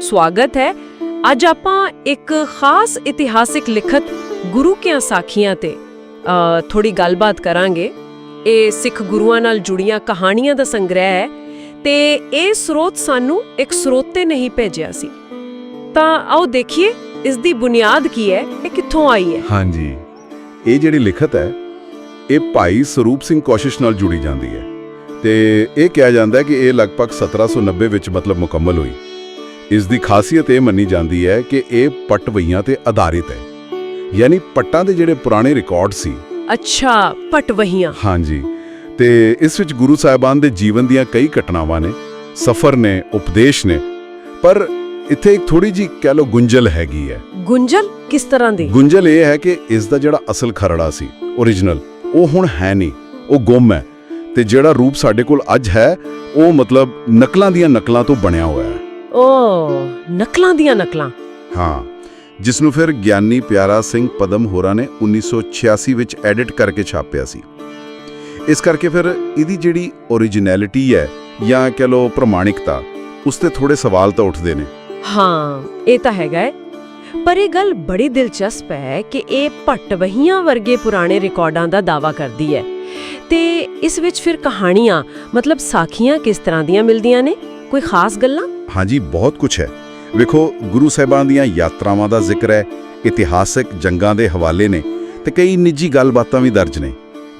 ਸਵਾਗਤ ਹੈ। ਅੱਜ ਆਪਾਂ ਇੱਕ ਖਾਸ ਇਤਿਹਾਸਿਕ ਲਿਖਤ ਗੁਰੂ ਕੀਆਂ ਸਾਖੀਆਂ ਤੇ ਥੋੜੀ ਗੱਲਬਾਤ ਕਰਾਂਗੇ। ਇਹ ਸਿੱਖ ਗੁਰੂਆਂ ਨਾਲ ਜੁੜੀਆਂ ਕਹਾਣੀਆਂ ਦਾ ਸੰਗ੍ਰਹਿ ਹੈ ਤੇ ਇਹ ਸਰੋਤ ਸਾਨੂੰ ਇੱਕ ਸਰੋਤੇ ਨਹੀਂ ਭੇਜਿਆ ਸੀ। ਤਾਂ ਆਓ ਦੇਖੀਏ ਇਸ ਦੀ ਬੁਨਿਆਦ ਕੀ ਹੈ, ਇਹ ਕਿੱਥੋਂ ਆਈ ਹੈ? ਹਾਂਜੀ। ਇਹ ਜਿਹੜੀ ਲਿਖਤ ਹੈ ਇਹ ਭਾਈ ਸਰੂਪ ਸਿੰਘ ਕੋਸ਼ਿਸ਼ ਨਾਲ ਜੁੜੀ ਜਾਂਦੀ ਹੈ ਤੇ ਇਹ ਕਿਹਾ ਜਾਂਦਾ ਹੈ ਕਿ ਇਹ ਲਗਭਗ 1790 ਵਿੱਚ ਮਤਲਬ ਮੁਕੰਮਲ ਹੋਈ। ਇਸ ਦੀ ਖਾਸੀਅਤ ਇਹ ਮੰਨੀ ਜਾਂਦੀ ਹੈ ਕਿ ਇਹ ਪਟਵਈਆਂ ਤੇ ਆਧਾਰਿਤ ਹੈ। ਯਾਨੀ ਪੱਟਾਂ ਦੇ ਜਿਹੜੇ ਪੁਰਾਣੇ ਰਿਕਾਰਡ ਸੀ। ਅੱਛਾ ਪਟਵਹੀਆਂ ਹਾਂਜੀ। ਤੇ ਇਸ ਵਿੱਚ ਗੁਰੂ ਸਾਹਿਬਾਨ ਦੇ ਜੀਵਨ ਦੀਆਂ ਕਈ ਘਟਨਾਵਾਂ ਨੇ ਸਫ਼ਰ ਨੇ ਉਪਦੇਸ਼ ਨੇ। ਪਰ ਇੱਥੇ ਇੱਕ ਥੋੜੀ ਜੀ ਕਹਿ ਲਓ ਗੁੰਝਲ ਹੈਗੀ ਹੈ। ਗੁੰਜਲ ਕਿਸ ਤਰ੍ਹਾਂ ਦੀ? ਗੁੰਝਲ ਇਹ ਹੈ ਕਿ ਇਸ ਦਾ ਜਿਹੜਾ ਅਸਲ ਖਰੜਾ ਸੀ origignal ਉਹ ਹੁਣ ਹੈ ਨਹੀਂ ਉਹ ਗੁੰਮ ਹੈ ਤੇ ਜਿਹੜਾ ਰੂਪ ਸਾਡੇ ਕੋਲ ਅੱਜ ਹੈ ਉਹ ਮਤਲਬ ਨਕਲਾਂ ਦੀਆਂ ਨਕਲਾਂ ਤੋਂ ਬਣਿਆ ਹੋਇਆ ਹੈ। ਓ ਨਕਲਾਂ ਦੀਆਂ ਨਕਲਾਂ। ਹਾਂ ਜਿਸ ਨੂੰ ਫਿਰ ਗਿਆਨੀ ਪਿਆਰਾ ਸਿੰਘ ਪਦਮ ਹੋਰਾਂ ਨੇ 1986 ਵਿੱਚ ਐਡਿਟ ਕਰਕੇ ਛਾਪਿਆ ਸੀ। ਇਸ ਕਰਕੇ ਫਿਰ ਇਹਦੀ ਜਿਹੜੀ originality ਹੈ ਜਾਂ ਕਹ ਲਓ ਪ੍ਰਮਾਣਿਕਤਾ ਉਸ ਤੇ ਥੋੜੇ ਸਵਾਲ ਤਾਂ ਉੱਠਦੇ ਨੇ। ਹਾਂ ਇਹ ਤਾਂ ਹੈਗਾ ਹੈ। ਪਰ ਇਹ ਗੱਲ ਬੜੀ ਦਿਲਚਸਪ ਹੈ ਕਿ ਇਹ ਪਟਵਹੀਆਂ ਵਰਗੇ ਪੁਰਾਣੇ ਰਿਕਾਰਡਾਂ ਦਾ ਦਾਵਾ ਕਰਦੀ ਹੈ। ਤੇ ਇਸ ਵਿੱਚ ਫਿਰ ਕਹਾਣੀਆਂ ਮਤਲਬ ਸਾਖੀਆਂ ਕਿਸ ਤਰ੍ਹਾਂ ਦੀਆਂ ਮਿਲਦੀਆਂ ਨੇ? ਕੋਈ ਖਾਸ ਗੱਲਾਂ? ਹਾਂਜੀ ਬਹੁਤ ਕੁਝ ਹੈ। ਵੇਖੋ ਗੁਰੂ ਸਾਹਿਬਾਨ ਦੀਆਂ ਯਾਤਰਾਵਾਂ ਦਾ ਜ਼ਿਕਰ ਹੈ ਇਤਿਹਾਸਕ ਜੰਗਾਂ ਦੇ ਹਵਾਲੇ ਨੇ ਤੇ ਕਈ ਨਿੱਜੀ ਗੱਲਬਾਤਾਂ ਵੀ ਦਰਜ ਨੇ।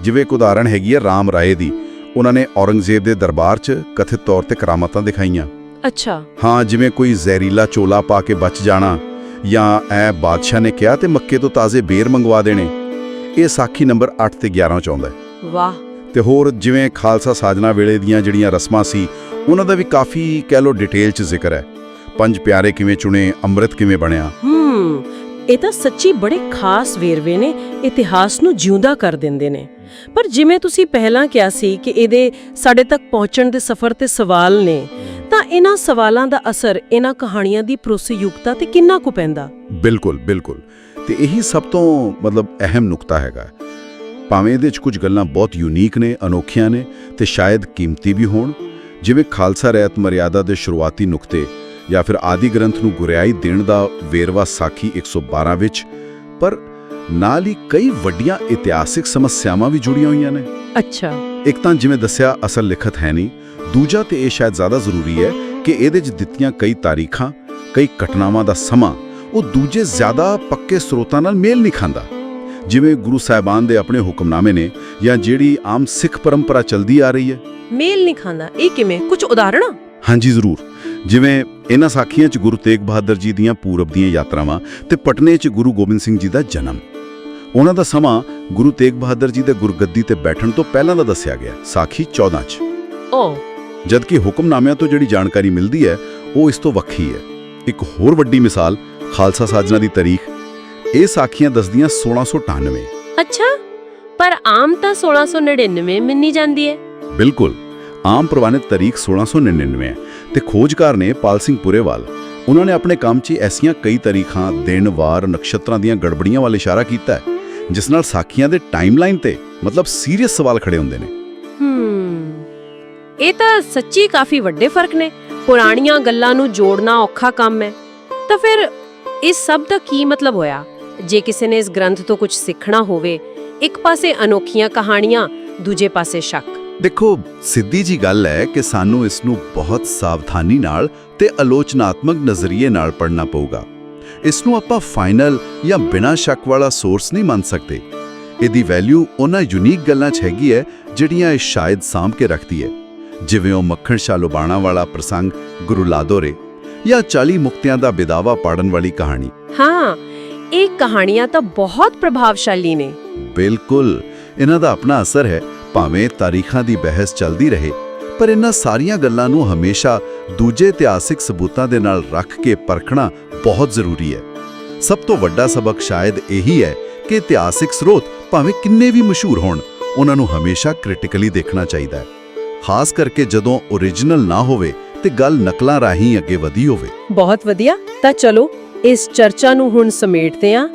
ਜਿਵੇਂ ਇੱਕ ਉਦਾਹਰਣ ਹੈਗੀ ਹੈ ਰਾਮ ਰਾਏ ਦੀ। ਉਹਨਾਂ ਨੇ ਔਰੰਗਜ਼ੇਬ ਦੇ ਦਰਬਾਰ 'ਚ ਕਥਿਤ ਤੌਰ ਤੇ ਕਰਾਮਾਤਾਂ ਦਿਖਾਈਆਂ। ਅੱਛਾ। ਹਾਂ ਜਿਵੇਂ ਕੋਈ ਜ਼ਹਿਰੀਲਾ ਚੋਲਾ ਪਾ ਕੇ ਬਚ ਜਾਣਾ ਜਾਂ ਐ ਬਾਦਸ਼ਾਹ ਨੇ ਕਿਹਾ ਤੇ ਮੱਕੇ ਤੋਂ ਤਾਜ਼ੇ ਬੇਰ ਮੰਗਵਾ ਦੇਣੇ। ਇਹ ਸਾਖੀ ਨੰਬਰ 8 ਤੇ 11 ਚ ਆਉਂਦਾ ਹੈ। ਵਾਹ। ਤੇ ਹੋਰ ਜਿਵੇਂ ਖਾਲਸਾ ਸਾਜਨਾ ਵੇਲੇ ਦੀਆਂ ਜਿਹੜੀਆਂ ਰਸਮਾਂ ਸੀ ਉਹਨਾਂ ਦਾ ਵੀ ਕਾਫੀ ਕਹਿ ਲੋ ਡਿਟੇਲ ਚ ਜ਼ਿਕਰ ਹੈ। ਪੰਜ ਪਿਆਰੇ ਕਿਵੇਂ ਚੁਣੇ ਅੰਮ੍ਰਿਤ ਕਿਵੇਂ ਬਣਿਆ। ਹੂੰ ਇਹ ਤਾਂ ਸੱਚੀ ਬੜੇ ਖਾਸ ਵੇਰਵੇ ਨੇ ਇਤਿਹਾਸ ਨੂੰ ਜਿਉਂਦਾ ਕਰ ਦਿੰਦੇ ਨੇ। ਪਰ ਜਿਵੇਂ ਤੁਸੀਂ ਪਹਿਲਾਂ ਕਿਹਾ ਸੀ ਕਿ ਇਹਦੇ ਸਾਡੇ ਤੱਕ ਪਹੁੰਚਣ ਦੇ ਸਫ਼ਰ ਤੇ ਸਵਾਲ ਨੇ, ਤਾਂ ਇਹਨਾਂ ਸਵਾਲਾਂ ਦਾ ਅਸਰ, ਇਹਨਾਂ ਕਹਾਣੀਆਂ ਦੀ ਭਰੋਸੇਯੋਗਤਾ ਤੇ ਕਿੰਨਾ ਕੁ ਪੈਂਦਾ? ਬਿਲਕੁਲ ਬਿਲਕੁਲ। ਤੇ ਇਹੀ ਸਭ ਤੋਂ ਮਤਲਬ ਅਹਿਮ ਨੁਕਤਾ ਹੈਗਾ। ਭਾਵੇਂ ਇਹਦੇ ਚ ਕੁਝ ਗੱਲਾਂ ਬਹੁਤ ਯੂਨੀਕ ਨੇ, ਅਨੋਖੀਆਂ ਨੇ ਤੇ ਸ਼ਾਇਦ ਕੀਮਤੀ ਵੀ ਹੋਣ, ਜਿਵੇਂ ਖਾਲਸਾ ਰਹਿਤ ਮਰਿਆਦਾ ਦੇ ਸ਼ੁਰੂਆਤੀ ਨੁਕਤੇ ਜਾਂ ਫਿਰ ਆਦਿ ਗ੍ਰੰਥ ਨੂੰ ਗੁਰਿਆਈ ਦੇਣ ਦਾ ਵੇਰਵਾ ਸਾਖੀ 112 ਵਿੱਚ, ਪਰ ਨਾਲ ਹੀ ਕਈ ਵੱਡੀਆਂ ਇਤਿਹਾਸਿਕ ਸਮੱਸਿਆਵਾਂ ਵੀ ਜੁੜੀਆਂ ਹੋਈਆਂ ਨੇ। ਅੱਛਾ। ਇੱਕ ਤਾਂ ਜਿਵੇਂ ਦੱਸਿਆ ਅਸਲ ਲਿਖਤ ਹੈ ਨਹੀਂ। ਦੂਜਾ ਤੇ ਇਹ ਸ਼ਾਇਦ ਜ਼ਿਆਦਾ ਜ਼ਰੂਰੀ ਹੈ ਕਿ ਇਹਦੇ 'ਚ ਦਿੱਤੀਆਂ ਕਈ ਤਾਰੀਖਾਂ ਕਈ ਘਟਨਾਵਾਂ ਦਾ ਸਮਾਂ ਉਹ ਦੂਜੇ ਜ਼ਿਆਦਾ ਪੱਕੇ ਸਰੋਤਾਂ ਨਾਲ ਮੇਲ ਨਹੀਂ ਖਾਂਦਾ। ਜਿਵੇਂ ਗੁਰੂ ਸਾਹਿਬਾਨ ਦੇ ਆਪਣੇ ਹੁਕਮਨਾਮੇ ਨੇ ਜਾਂ ਜਿਹੜੀ ਆਮ ਸਿੱਖ ਪਰੰਪਰਾ ਚਲਦੀ ਆ ਰਹੀ ਹੈ। ਮੇਲ ਨਹੀਂ ਖਾਂਦਾ। ਇਹ ਕਿਵੇਂ? ਕੁਝ ਉਦਾਹਰਣ? ਹਾਂਜੀ ਜ਼ਰੂਰ। ਜਿਵੇਂ ਇਹਨਾਂ ਸਾਖੀਆਂ 'ਚ ਗੁਰੂ ਤੇਗ ਬਹਾਦਰ ਜੀ ਦੀਆਂ ਪੂਰਬ ਦੀਆਂ ਯਾਤਰਾਵਾਂ ਤੇ ਪਟਨੇ 'ਚ ਗੁਰੂ ਗੋਬਿੰਦ ਸਿੰਘ ਜੀ ਦਾ ਜਨਮ। ਉਹਨਾਂ ਦਾ ਸਮਾਂ ਗੁਰੂ ਤੇਗ ਬਹਾਦਰ ਜੀ ਦੇ ਗੁਰਗੱਦੀ ਤੇ ਬੈਠਣ ਤੋਂ ਪਹਿਲਾਂ ਦਾ ਦੱਸਿਆ ਗਿਆ ਸਾਖੀ 14 'ਚ। ਓ। ਜਦਕਿ ਹੁਕਮਨਾਮਿਆਂ ਤੋਂ ਜਿਹੜੀ ਜਾਣਕਾਰੀ ਮਿਲਦੀ ਹੈ ਉਹ ਇਸ ਤੋਂ ਵੱਖਰੀ ਹੈ। ਇੱਕ ਹੋਰ ਵੱਡੀ ਮਿਸਾਲ ਖਾਲਸਾ ਸਾਜਨਾ ਦੀ ਤਾਰੀਖ ਇਹ ਸਾਖੀਆਂ ਦੱਸਦੀਆਂ 1698 ਅੱਛਾ ਪਰ ਆਮ ਤਾਂ 1699 ਮੰਨੀ ਜਾਂਦੀ ਹੈ। ਬਿਲਕੁਲ ਆਮ ਪ੍ਰਵਾਨਿਤ ਤਾਰੀਖ 1699 ਹੈ। ਤੇ ਖੋਜਕਾਰ ਨੇ ਪਾਲ ਸਿੰਘ ਪੁਰੇਵਾਲ ਉਹਨਾਂ ਨੇ ਆਪਣੇ ਕੰਮ 'ਚ ਐਸੀਆਂ ਕਈ ਤਾਰੀਖਾਂ ਦਿਨ ਵਾਰ ਨਕਸ਼ਤਰਾਂ ਦੀਆਂ ਗੜਬੜੀਆਂ ਵੱਲ ਇਸ਼ਾਰਾ ਕੀਤਾ ਹੈ। ਜਿਸ ਨਾਲ ਸਾਖੀਆਂ ਦੇ ਟਾਈਮਲਾਈਨ ਤੇ ਮਤਲਬ ਸੀਰੀਅਸ ਸਵਾਲ ਖੜੇ ਹੁੰਦੇ ਨੇ। ਹੂੰ। ਇਹ ਤਾਂ ਸੱਚੀ ਕਾਫੀ ਵੱਡੇ ਫ਼ਰਕ ਨੇ। ਪੁਰਾਣੀਆਂ ਗੱਲਾਂ ਨੂੰ ਜੋੜਨਾ ਔਖਾ ਕੰਮ ਹੈ। ਤਾਂ ਫਿਰ ਇਸ ਸਭ ਦਾ ਕੀ ਮਤਲਬ ਹੋਇਆ? ਜੇ ਕਿਸੇ ਨੇ ਇਸ ਗ੍ਰੰਥ ਤੋਂ ਕੁਝ ਸਿੱਖਣਾ ਹੋਵੇ ਇੱਕ ਪਾਸੇ ਅਨੋਖੀਆਂ ਕਹਾਣੀਆਂ ਦੂਜੇ ਪਾਸੇ ਸ਼ੱਕ। ਦੇਖੋ ਸਿੱਧੀ ਜੀ ਗੱਲ ਹੈ ਕਿ ਸਾਨੂੰ ਇਸ ਨੂੰ ਬਹੁਤ ਸਾਵਧਾਨੀ ਨਾਲ ਤੇ ਆਲੋਚਨਾਤਮਕ ਨਜ਼ਰੀਏ ਨਾਲ ਪੜ੍ਹਨਾ ਪਊਗਾ। ਇਸ ਨੂੰ ਆਪਾਂ ਫਾਈਨਲ ਜਾਂ ਬਿਨਾਂ ਸ਼ੱਕ ਵਾਲਾ ਸੋਰਸ ਨਹੀਂ ਮੰਨ ਸਕਦੇ। ਇਹਦੀ ਵੈਲਿਊ ਉਹਨਾਂ ਯੂਨੀਕ ਗੱਲਾਂ 'ਚ ਹੈਗੀ ਹੈ ਜਿਹੜੀਆਂ ਇਹ ਸ਼ਾਇਦ ਸਾਂਭ ਕੇ ਰੱਖਦੀ ਹੈ। ਜਿਵੇਂ ਉਹ ਮੱਖਣ ਸ਼ਾਹ ਲੁਬਾਣਾ ਵਾਲਾ ਪ੍ਰਸੰਗ ਗੁਰੂ ਲਾਦੋਰੇ ਜਾਂ 40 ਮੁਕਤਿਆਂ ਦਾ ਬਿਦਾਵਾ ਪਾੜਨ ਵਾਲੀ ਕਹਾਣੀ। ਹਾਂ ਇਹ ਕਹਾਣੀਆਂ ਤਾਂ ਬਹੁਤ ਪ੍ਰਭਾਵਸ਼ਾਲੀ ਨੇ। ਬਿਲਕੁਲ। ਇਹਨਾਂ ਦਾ ਆਪਣਾ ਅਸਰ ਹੈ ਭਾਵੇਂ ਤਾਰੀਖਾਂ ਦੀ ਬਹਿਸ ਚੱਲਦੀ ਰਹੇ। ਪਰ ਇਹਨਾਂ ਸਾਰੀਆਂ ਗੱਲਾਂ ਨੂੰ ਹਮੇਸ਼ਾ ਦੂਜੇ ਇਤਿਹਾਸਿਕ ਸਬੂਤਾਂ ਦੇ ਨਾਲ ਰੱਖ ਕੇ ਪਰਖਣਾ ਬਹੁਤ ਜ਼ਰੂਰੀ ਹੈ। ਸਭ ਤੋਂ ਵੱਡਾ ਸਬਕ ਸ਼ਾਇਦ ਇਹੀ ਹੈ ਕਿ ਇਤਿਹਾਸਿਕ ਸਰੋਤ ਭਾਵੇਂ ਕਿੰਨੇ ਵੀ ਮਸ਼ਹੂਰ ਹੋਣ, ਉਹਨਾਂ ਨੂੰ ਹਮੇਸ਼ਾ ਕ੍ਰਿਟੀਕਲੀ ਦੇਖਣਾ ਚਾਹੀਦਾ ਹੈ। ਖਾਸ ਕਰਕੇ ਜਦੋਂ origignal ਨਾ ਹੋਵੇ ਤੇ ਗੱਲ ਨਕਲਾਂ ਰਾਹੀਂ ਅੱਗੇ ਵਧੀ ਹੋਵੇ। ਬਹੁਤ ਵਧੀਆ। ਤਾਂ ਚਲੋ, ਇਸ ਚਰਚਾ ਨੂੰ ਹੁਣ ਸਮੇਟਦੇ ਹਾਂ।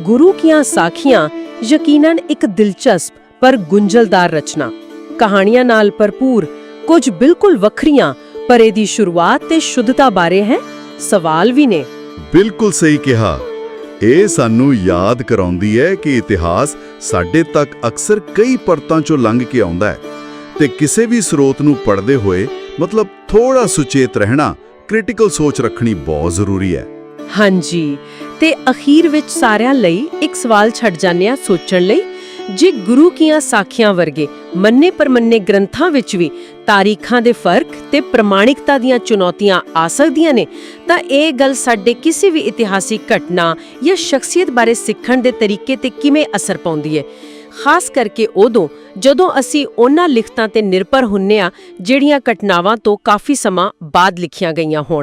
ਗੁਰੂ ਕੀਆਂ ਸਾਖੀਆਂ ਯਕੀਨਨ ਇੱਕ ਦਿਲਚਸਪ ਪਰ ਗੁੰਝਲਦਾਰ ਰਚਨਾ। ਕਹਾਣੀਆਂ ਨਾਲ ਭਰਪੂਰ ਕੁਝ ਬਿਲਕੁਲ ਵੱਖਰੀਆਂ ਪਰ ਇਹਦੀ ਸ਼ੁਰੂਆਤ ਤੇ ਸ਼ੁੱਧਤਾ ਬਾਰੇ ਹੈ ਸਵਾਲ ਵੀ ਨੇ। ਬਿਲਕੁਲ ਸਹੀ ਕਿਹਾ। ਇਹ ਸਾਨੂੰ ਯਾਦ ਕਰਾਉਂਦੀ ਹੈ ਕਿ ਇਤਿਹਾਸ ਸਾਡੇ ਤੱਕ ਅਕਸਰ ਕਈ ਪਰਤਾਂ ਚੋਂ ਲੰਘ ਕੇ ਆਉਂਦਾ ਹੈ ਤੇ ਕਿਸੇ ਵੀ ਸਰੋਤ ਨੂੰ ਪੜ੍ਹਦੇ ਹੋਏ ਮਤਲਬ ਥੋੜਾ ਸੁਚੇਤ ਰਹਿਣਾ ਕ੍ਰਿਟੀਕਲ ਸੋਚ ਰੱਖਣੀ ਬਹੁਤ ਜ਼ਰੂਰੀ ਹੈ। ਹਾਂਜੀ। ਤੇ ਅਖੀਰ ਵਿੱਚ ਸਾਰਿਆਂ ਲਈ ਇੱਕ ਸਵਾਲ ਛੱਡ ਜਾਂਦੇ ਆ ਸੋਚਣ ਲਈ। ਜੇ ਗੁਰੂ ਕੀਆਂ ਸਾਖੀਆਂ ਵਰਗੇ ਮੰਨੇ ਪਰਮੰਨੇ ਗ੍ਰੰਥਾਂ ਵਿੱਚ ਵੀ ਤਾਰੀਖਾਂ ਦੇ ਫ਼ਰਕ ਤੇ ਪ੍ਰਮਾਣਿਕਤਾ ਦੀਆਂ ਚੁਣੌਤੀਆਂ ਆ ਸਕਦੀਆਂ ਨੇ, ਤਾਂ ਇਹ ਗੱਲ ਸਾਡੇ ਕਿਸੇ ਵੀ ਇਤਿਹਾਸਿਕ ਘਟਨਾ ਜਾਂ ਸ਼ਖਸੀਅਤ ਬਾਰੇ ਸਿੱਖਣ ਦੇ ਤਰੀਕੇ ਤੇ ਕਿਵੇਂ ਅਸਰ ਪਾਉਂਦੀ ਹੈ? ਖਾਸ ਕਰਕੇ ਉਦੋਂ ਜਦੋਂ ਅਸੀਂ ਉਹਨਾਂ ਲਿਖਤਾਂ ਤੇ ਨਿਰਭਰ ਹੁੰਨੇ ਆ ਜਿਹੜੀਆਂ ਘਟਨਾਵਾਂ ਤੋਂ ਕਾਫੀ ਸਮਾਂ ਬਾਅਦ ਲਿਖੀਆਂ ਗਈਆਂ ਹੋਣ।